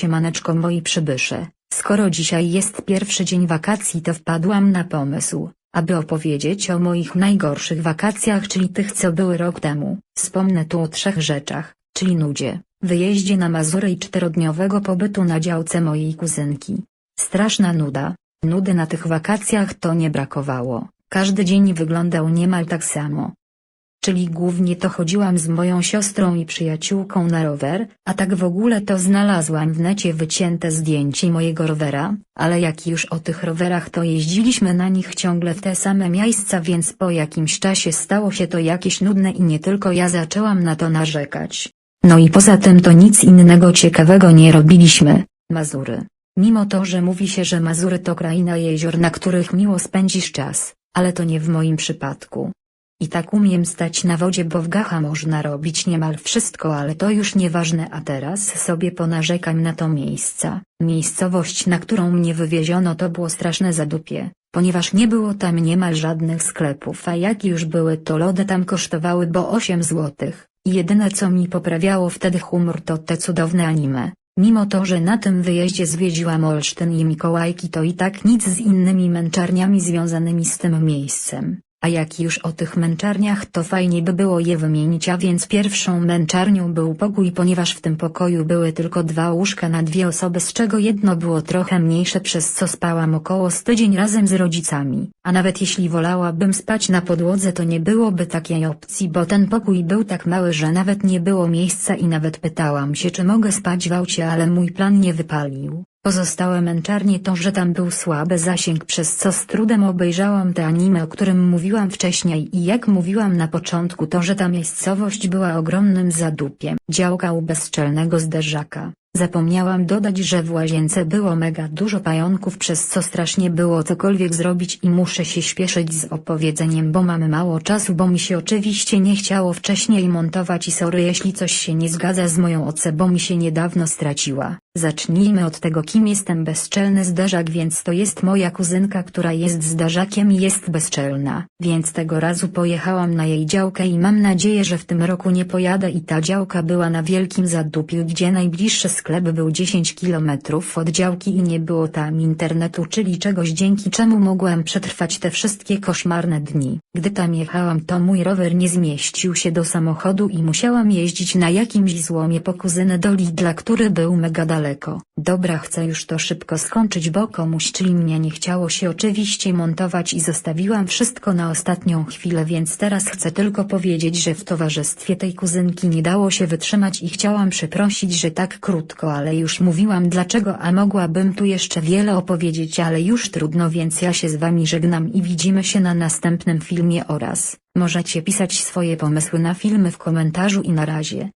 siemaneczko moi przybysze, skoro dzisiaj jest pierwszy dzień wakacji to wpadłam na pomysł, aby opowiedzieć o moich najgorszych wakacjach czyli tych co były rok temu. Wspomnę tu o trzech rzeczach, czyli nudzie, wyjeździe na Mazury i czterodniowego pobytu na działce mojej kuzynki. Straszna nuda, nudy na tych wakacjach to nie brakowało, każdy dzień wyglądał niemal tak samo. Czyli głównie to chodziłam z moją siostrą i przyjaciółką na rower, a tak w ogóle to znalazłam w necie wycięte zdjęcie mojego rowera, ale jak już o tych rowerach to jeździliśmy na nich ciągle w te same miejsca więc po jakimś czasie stało się to jakieś nudne i nie tylko ja zaczęłam na to narzekać. No i poza tym to nic innego ciekawego nie robiliśmy, Mazury. Mimo to, że mówi się, że Mazury to kraina jezior, na których miło spędzisz czas, ale to nie w moim przypadku. I tak umiem stać na wodzie, bo w Gacha można robić niemal wszystko, ale to już nieważne, a teraz sobie ponarzekam na to miejsca. Miejscowość, na którą mnie wywieziono, to było straszne zadupie, ponieważ nie było tam niemal żadnych sklepów, a jak już były, to lody tam kosztowały bo 8 złotych. Jedyne co mi poprawiało wtedy humor to te cudowne anime. Mimo to, że na tym wyjeździe zwiedziłam Olsztyn i Mikołajki to i tak nic z innymi męczarniami związanymi z tym miejscem. A jak już o tych męczarniach to fajnie by było je wymienić a więc pierwszą męczarnią był pokój ponieważ w tym pokoju były tylko dwa łóżka na dwie osoby z czego jedno było trochę mniejsze przez co spałam około z tydzień razem z rodzicami, a nawet jeśli wolałabym spać na podłodze to nie byłoby takiej opcji bo ten pokój był tak mały że nawet nie było miejsca i nawet pytałam się czy mogę spać w aucie ale mój plan nie wypalił. Pozostałe męczarnie to, że tam był słaby zasięg przez co z trudem obejrzałam te anime o którym mówiłam wcześniej i jak mówiłam na początku to, że ta miejscowość była ogromnym zadupiem. Działka u bezczelnego zderzaka. Zapomniałam dodać, że w łazience było mega dużo pająków przez co strasznie było cokolwiek zrobić i muszę się śpieszyć z opowiedzeniem bo mamy mało czasu bo mi się oczywiście nie chciało wcześniej montować i sorry jeśli coś się nie zgadza z moją oce bo mi się niedawno straciła. Zacznijmy od tego kim jestem bezczelny zdarzak więc to jest moja kuzynka która jest zdarzakiem i jest bezczelna. Więc tego razu pojechałam na jej działkę i mam nadzieję że w tym roku nie pojadę i ta działka była na wielkim zadupiu gdzie najbliższy sklep był 10 km od działki i nie było tam internetu czyli czegoś dzięki czemu mogłam przetrwać te wszystkie koszmarne dni. Gdy tam jechałam to mój rower nie zmieścił się do samochodu i musiałam jeździć na jakimś złomie po kuzynę do Lidla który był mega daleko. Dobra chcę już to szybko skończyć bo komuś czyli mnie nie chciało się oczywiście montować i zostawiłam wszystko na ostatnią chwilę więc teraz chcę tylko powiedzieć że w towarzystwie tej kuzynki nie dało się wytrzymać i chciałam przeprosić że tak krótko ale już mówiłam dlaczego a mogłabym tu jeszcze wiele opowiedzieć ale już trudno więc ja się z wami żegnam i widzimy się na następnym filmie oraz możecie pisać swoje pomysły na filmy w komentarzu i na razie.